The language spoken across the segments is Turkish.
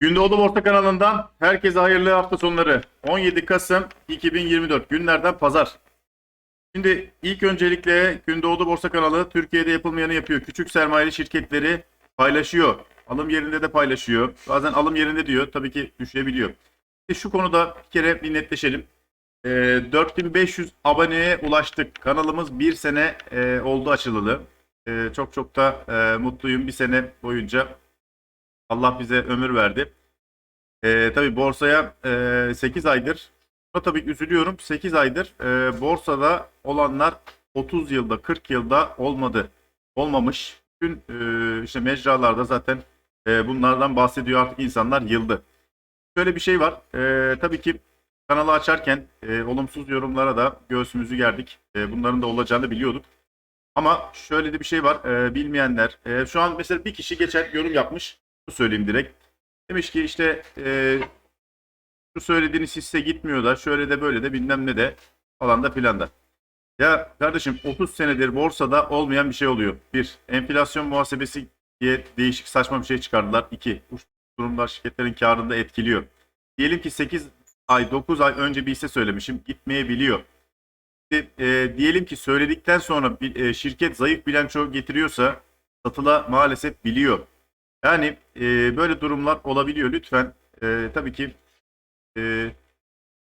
Gündoğdu Borsa kanalından herkese hayırlı hafta sonları. 17 Kasım 2024 günlerden pazar. Şimdi ilk öncelikle Gündoğdu Borsa kanalı Türkiye'de yapılmayanı yapıyor. Küçük sermayeli şirketleri paylaşıyor. Alım yerinde de paylaşıyor. Bazen alım yerinde diyor. Tabii ki düşebiliyor. İşte şu konuda bir kere bir netleşelim. Ee, 4500 aboneye ulaştık. Kanalımız bir sene e, oldu açılalı. Ee, çok çok da e, mutluyum. Bir sene boyunca Allah bize ömür verdi. Ee, tabii borsaya e, 8 aydır. Buna tabii üzülüyorum. 8 aydır e, borsada olanlar 30 yılda 40 yılda olmadı. Olmamış. Bütün e, işte mecralarda zaten e, bunlardan bahsediyor artık insanlar yıldı. Şöyle bir şey var. E, tabii ki kanalı açarken e, olumsuz yorumlara da göğsümüzü gerdik. E, bunların da olacağını biliyorduk. Ama şöyle de bir şey var. e, bilmeyenler. e, şu an mesela bir kişi geçen yorum yapmış. Söyleyeyim direkt. Demiş ki işte e, şu söylediğiniz hisse gitmiyor da şöyle de böyle de bilmem ne de falan da filan da. Ya kardeşim 30 senedir borsada olmayan bir şey oluyor. Bir, enflasyon muhasebesi diye değişik saçma bir şey çıkardılar. İki, bu durumlar şirketlerin karını da etkiliyor. Diyelim ki 8 ay 9 ay önce bir hisse söylemişim gitmeyebiliyor. İşte, e, diyelim ki söyledikten sonra bir, e, şirket zayıf bilanço getiriyorsa satıla maalesef biliyor. Yani e, böyle durumlar olabiliyor. Lütfen e, tabii ki e,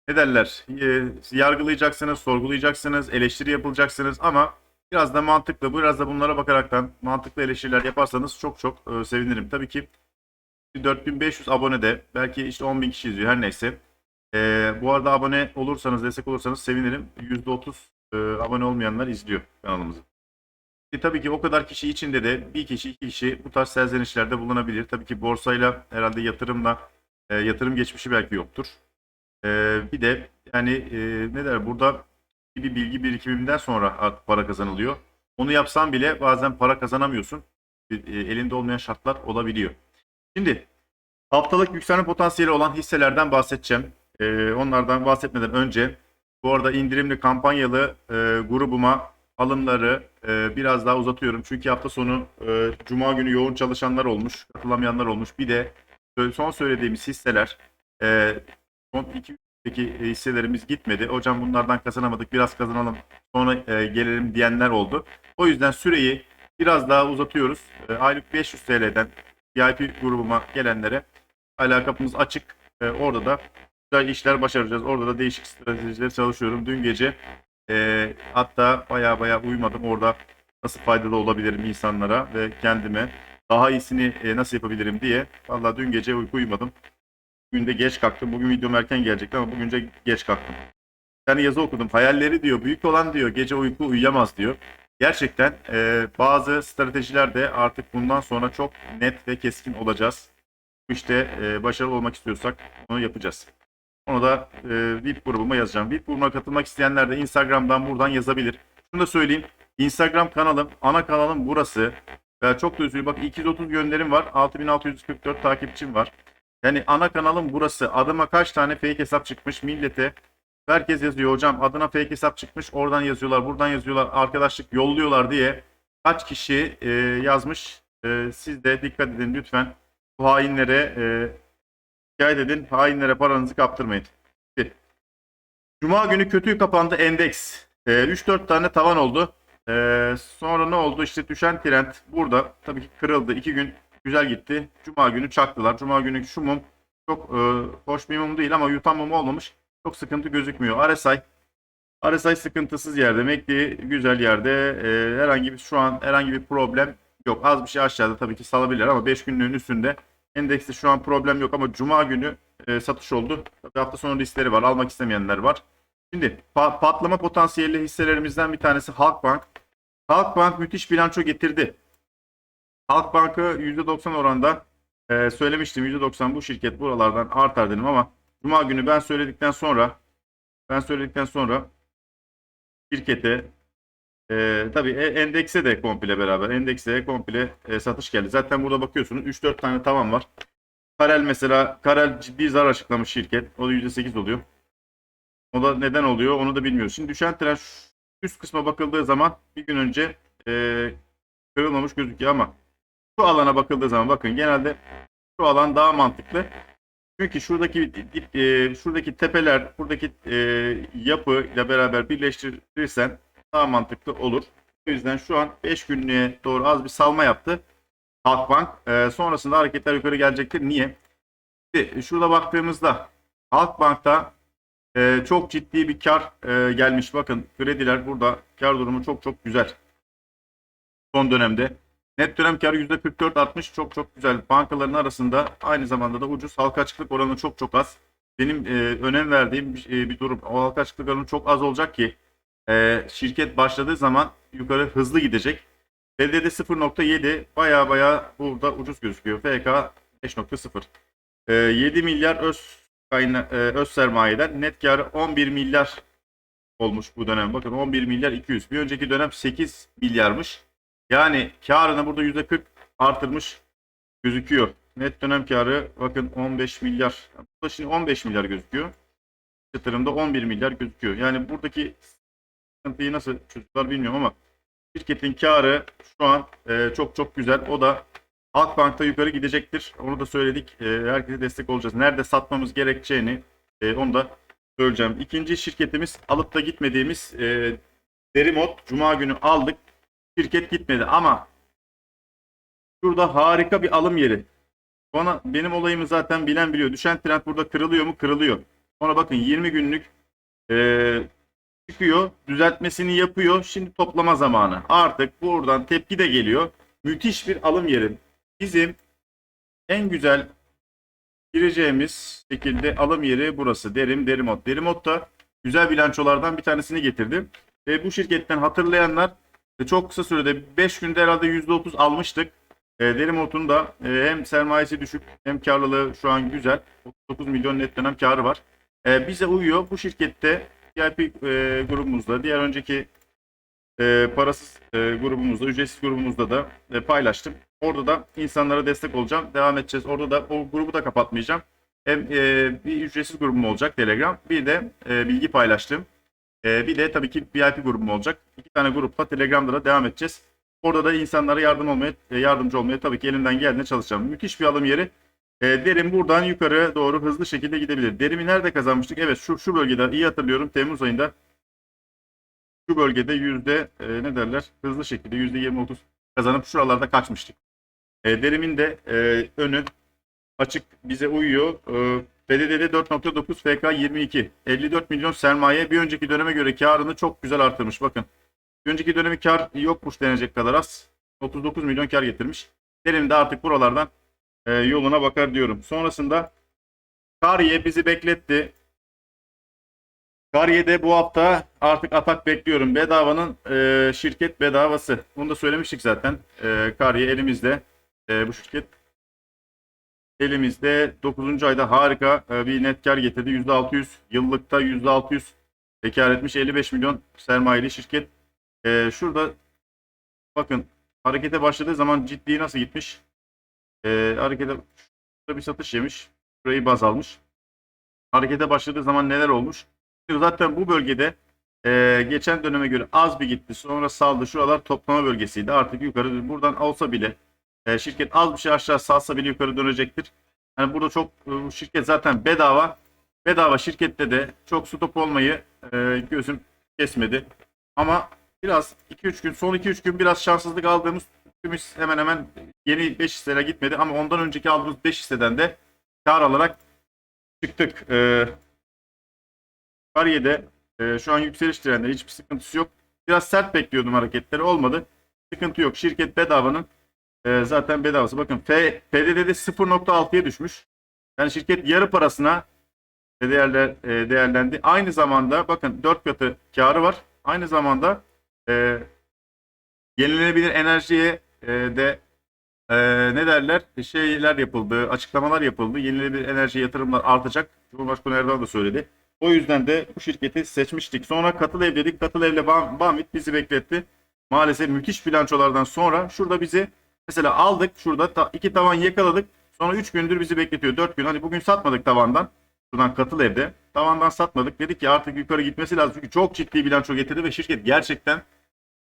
ne derler e, yargılayacaksınız, sorgulayacaksınız, eleştiri yapılacaksınız ama biraz da mantıklı, biraz da bunlara bakaraktan mantıklı eleştiriler yaparsanız çok çok e, sevinirim. Tabii ki 4500 abonede belki işte 10.000 kişi izliyor her neyse. E, bu arada abone olursanız, destek olursanız sevinirim. %30 e, abone olmayanlar izliyor kanalımızı. E, tabii ki o kadar kişi içinde de bir kişi iki kişi bu tarz serzenişlerde bulunabilir. Tabii ki borsayla herhalde yatırımla e, yatırım geçmişi belki yoktur. E, bir de yani e, ne der burada bir bilgi birikiminden sonra artık para kazanılıyor. Onu yapsan bile bazen para kazanamıyorsun. E, elinde olmayan şartlar olabiliyor. Şimdi haftalık yükselme potansiyeli olan hisselerden bahsedeceğim. E, onlardan bahsetmeden önce bu arada indirimli kampanyalı e, grubuma alımları e, biraz daha uzatıyorum. Çünkü hafta sonu e, Cuma günü yoğun çalışanlar olmuş, katılamayanlar olmuş. Bir de son söylediğimiz hisseler e, son iki peki hisselerimiz gitmedi. Hocam bunlardan kazanamadık biraz kazanalım sonra e, gelelim diyenler oldu. O yüzden süreyi biraz daha uzatıyoruz. E, aylık 500 TL'den VIP grubuma gelenlere hala kapımız açık. E, orada da güzel işler başaracağız. Orada da değişik stratejiler çalışıyorum. Dün gece e, hatta baya baya uyumadım. Orada nasıl faydalı olabilirim insanlara ve kendime daha iyisini e, nasıl yapabilirim diye. Vallahi dün gece uyku uyumadım. Bugün de geç kalktım. Bugün videom erken gelecekti ama bugün de geç kalktım. Bir tane yazı okudum. Hayalleri diyor büyük olan diyor gece uyku uyuyamaz diyor. Gerçekten e, bazı stratejiler de artık bundan sonra çok net ve keskin olacağız. İşte e, başarılı olmak istiyorsak onu yapacağız. Onu da e, VIP grubuma yazacağım. VIP grubuna katılmak isteyenler de Instagram'dan buradan yazabilir. Şunu da söyleyeyim. Instagram kanalım, ana kanalım burası. Ya çok da üzülüyorum. Bak 230 gönderim var. 6644 takipçim var. Yani ana kanalım burası. Adıma kaç tane fake hesap çıkmış millete. Herkes yazıyor hocam adına fake hesap çıkmış. Oradan yazıyorlar, buradan yazıyorlar. Arkadaşlık yolluyorlar diye. Kaç kişi e, yazmış. E, siz de dikkat edin lütfen. Bu hainlere e, şikayet edin. Hainlere paranızı kaptırmayın. Cuma günü kötü kapandı endeks. E, 3-4 tane tavan oldu. E, sonra ne oldu? İşte düşen trend burada. Tabii ki kırıldı. 2 gün güzel gitti. Cuma günü çaktılar. Cuma günü şu mum çok e, hoş bir mum değil ama yutan mum olmamış. Çok sıkıntı gözükmüyor. RSI RSI sıkıntısız yerde. MACD güzel yerde. E, herhangi bir şu an herhangi bir problem yok. Az bir şey aşağıda tabii ki salabilir ama 5 günlüğün üstünde. Endekste şu an problem yok ama Cuma günü e, satış oldu. Tabii hafta sonu riskleri var. Almak istemeyenler var. Şimdi pa- patlama potansiyelli hisselerimizden bir tanesi Halkbank. Halkbank müthiş bilanço getirdi. Halkbank'ı %90 oranda e, söylemiştim. %90 bu şirket buralardan artar dedim ama Cuma günü ben söyledikten sonra ben söyledikten sonra şirkete e, tabii endekse de komple beraber endekse komple e, satış geldi. Zaten burada bakıyorsunuz 3-4 tane tavan var. Karel mesela Karel ciddi zarar açıklamış şirket. O da %8 oluyor. O da neden oluyor onu da bilmiyoruz. Şimdi düşen trend üst kısma bakıldığı zaman bir gün önce e, kırılmamış gözüküyor ama şu alana bakıldığı zaman bakın genelde şu alan daha mantıklı. Çünkü şuradaki dip- e, şuradaki tepeler, buradaki e, yapı ile beraber birleştirirsen daha mantıklı olur. O yüzden şu an 5 günlüğe doğru az bir salma yaptı. Halkbank. E, sonrasında hareketler yukarı gelecektir. Niye? Şimdi şurada baktığımızda Halkbank'ta e, çok ciddi bir kar e, gelmiş. Bakın krediler burada kar durumu çok çok güzel. Son dönemde. Net dönem karı %44 artmış. Çok çok güzel. Bankaların arasında aynı zamanda da ucuz. Halka açıklık oranı çok çok az. Benim e, önem verdiğim bir, e, bir durum. O halka açıklık oranı çok az olacak ki e, şirket başladığı zaman yukarı hızlı gidecek. BDD 0.7 baya baya burada ucuz gözüküyor. FK 5.0. E, 7 milyar öz kayna, e, öz sermayeden net karı 11 milyar olmuş bu dönem. Bakın 11 milyar 200. Bir önceki dönem 8 milyarmış. Yani karını burada %40 artırmış gözüküyor. Net dönem karı bakın 15 milyar. Burada şimdi 15 milyar gözüküyor. Yatırımda 11 milyar gözüküyor. Yani buradaki sıkıntıyı nasıl çocuklar bilmiyorum ama şirketin karı şu an e, çok çok güzel. O da Halkbank'ta yukarı gidecektir. Onu da söyledik. E, herkese destek olacağız. Nerede satmamız gerekeceğini e, onu da söyleyeceğim. İkinci şirketimiz alıp da gitmediğimiz e, Derimot. Cuma günü aldık. Şirket gitmedi ama şurada harika bir alım yeri. Bana benim olayımı zaten bilen biliyor. Düşen trend burada kırılıyor mu? Kırılıyor. Sonra bakın 20 günlük e, çıkıyor. Düzeltmesini yapıyor. Şimdi toplama zamanı. Artık buradan tepki de geliyor. Müthiş bir alım yeri. Bizim en güzel gireceğimiz şekilde alım yeri burası. Derim, Derimot. Derimot da güzel bilançolardan bir tanesini getirdi. Ve bu şirketten hatırlayanlar e, çok kısa sürede 5 günde herhalde %30 almıştık. E, Derimot'un da e, hem sermayesi düşük hem karlılığı şu an güzel. 39 milyon net dönem karı var. Bize uyuyor. Bu şirkette VIP e, grubumuzda, diğer önceki e, parasız e, grubumuzda, ücretsiz grubumuzda da e, paylaştım. Orada da insanlara destek olacağım. Devam edeceğiz. Orada da o grubu da kapatmayacağım. Hem e, bir ücretsiz grubum olacak Telegram. Bir de e, bilgi paylaştım. E, bir de tabii ki VIP grubum olacak. İki tane grupla Telegram'da da devam edeceğiz. Orada da insanlara yardım olmaya, e, yardımcı olmaya tabii ki elimden geldiğince çalışacağım. Müthiş bir alım yeri. E, derim buradan yukarı doğru hızlı şekilde gidebilir. Derimi nerede kazanmıştık? Evet şu şu bölgede iyi hatırlıyorum. Temmuz ayında şu bölgede yüzde e, ne derler hızlı şekilde yüzde 20-30 kazanıp şuralarda kaçmıştık. E, derimin de e, önü açık bize uyuyor. E, BDD'de 4.9 FK 22 54 milyon sermaye bir önceki döneme göre karını çok güzel artırmış bakın. Bir önceki dönemi kar yokmuş denecek kadar az. 39 milyon kar getirmiş. Derim de artık buralardan e, yoluna bakar diyorum. Sonrasında Kariye bizi bekletti. Kariye'de bu hafta artık atak bekliyorum. Bedavanın e, şirket bedavası. Bunu da söylemiştik zaten. E, Kariye elimizde. E, bu şirket elimizde 9. ayda harika e, bir net kar getirdi. %600 yıllıkta %600 e, kar etmiş 55 milyon sermayeli şirket. E, şurada bakın harekete başladığı zaman ciddi nasıl gitmiş? E, harekete bir satış yemiş. Burayı baz almış. Harekete başladığı zaman neler olmuş? Zaten bu bölgede e, geçen döneme göre az bir gitti. Sonra saldı. Şuralar toplama bölgesiydi. Artık yukarı buradan olsa bile e, şirket az bir şey aşağı salsa bile yukarı dönecektir. Yani burada çok e, şirket zaten bedava. Bedava şirkette de çok stop olmayı e, gözüm kesmedi. Ama biraz 2-3 gün son 2-3 gün biraz şanssızlık aldığımız tümümüz hemen hemen yeni 5 hisselere gitmedi ama ondan önceki aldığımız 5 hisseden de kar alarak çıktık. E, Kariye'de e, şu an yükseliş trendi hiçbir sıkıntısı yok. Biraz sert bekliyordum hareketleri olmadı. Sıkıntı yok. Şirket bedavanın e, zaten bedavası. Bakın F, PDD'de 0.6'ya düşmüş. Yani şirket yarı parasına değerler, e, değerlendi. Aynı zamanda bakın 4 katı karı var. Aynı zamanda e, yenilenebilir enerjiye e, de e, ne derler şeyler yapıldı, açıklamalar yapıldı. Yenilenebilir enerji yatırımlar artacak. Cumhurbaşkanı Erdoğan da söyledi. O yüzden de bu şirketi seçmiştik. Sonra katıl ev dedik. Katıl evle Bam- Bamit bizi bekletti. Maalesef müthiş bilançolardan sonra şurada bizi mesela aldık. Şurada ta- iki tavan yakaladık. Sonra 3 gündür bizi bekletiyor. 4 gün. Hani bugün satmadık tavandan. Şuradan katıl evde. Tavandan satmadık. Dedik ki artık yukarı gitmesi lazım. Çünkü çok ciddi bilanço getirdi ve şirket gerçekten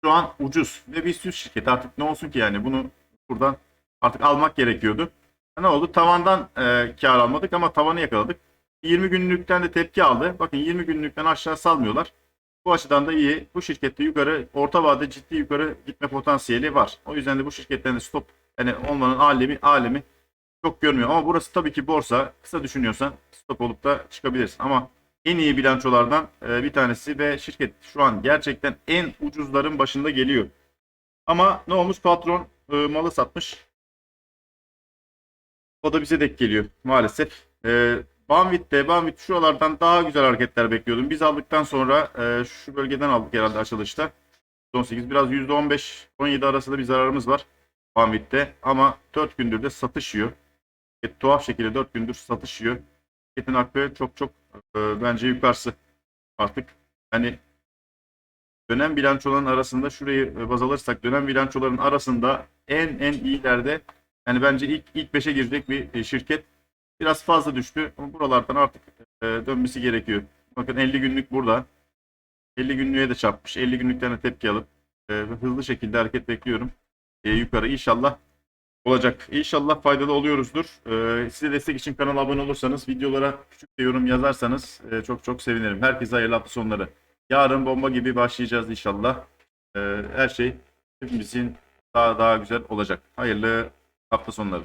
şu an ucuz. Ve bir süs şirket artık ne olsun ki yani bunu buradan artık almak gerekiyordu. Ne oldu? Tavandan e, kar almadık ama tavanı yakaladık. 20 günlükten de tepki aldı. Bakın 20 günlükten aşağı salmıyorlar. Bu açıdan da iyi. Bu şirkette yukarı, orta vade ciddi yukarı gitme potansiyeli var. O yüzden de bu şirketlerin stop yani olmanın alemi, alemi çok görmüyor. Ama burası tabii ki borsa. Kısa düşünüyorsan stop olup da çıkabilirsin. Ama en iyi bilançolardan e, bir tanesi ve şirket şu an gerçekten en ucuzların başında geliyor. Ama ne olmuş? Patron e, malı satmış. O da bize denk geliyor maalesef. E, Banvit'te, Banvit şuralardan daha güzel hareketler bekliyordum. Biz aldıktan sonra e, şu bölgeden aldık herhalde açılışta. 18 biraz %15-17 arasında bir zararımız var Banvit'te ama 4 gündür de satışıyor. E, tuhaf şekilde 4 gündür satışıyor. Şirketin hakkı çok çok e, bence yukarısı artık. Hani dönem bilançoların arasında şurayı e, baz alırsak dönem bilançoların arasında en en iyilerde yani bence ilk ilk 5'e girecek bir e, şirket biraz fazla düştü ama buralardan artık e, dönmesi gerekiyor. Bakın 50 günlük burada. 50 günlüğe de çarpmış. 50 günlükten de tepki alıp hızlı şekilde hareket bekliyorum. Yukarı inşallah olacak. İnşallah faydalı oluyoruzdur. E, size destek için kanala abone olursanız, videolara küçük bir yorum yazarsanız e, çok çok sevinirim. Herkese hayırlı hafta sonları. Yarın bomba gibi başlayacağız inşallah. E, her şey hepimizin daha daha güzel olacak. Hayırlı hafta sonları.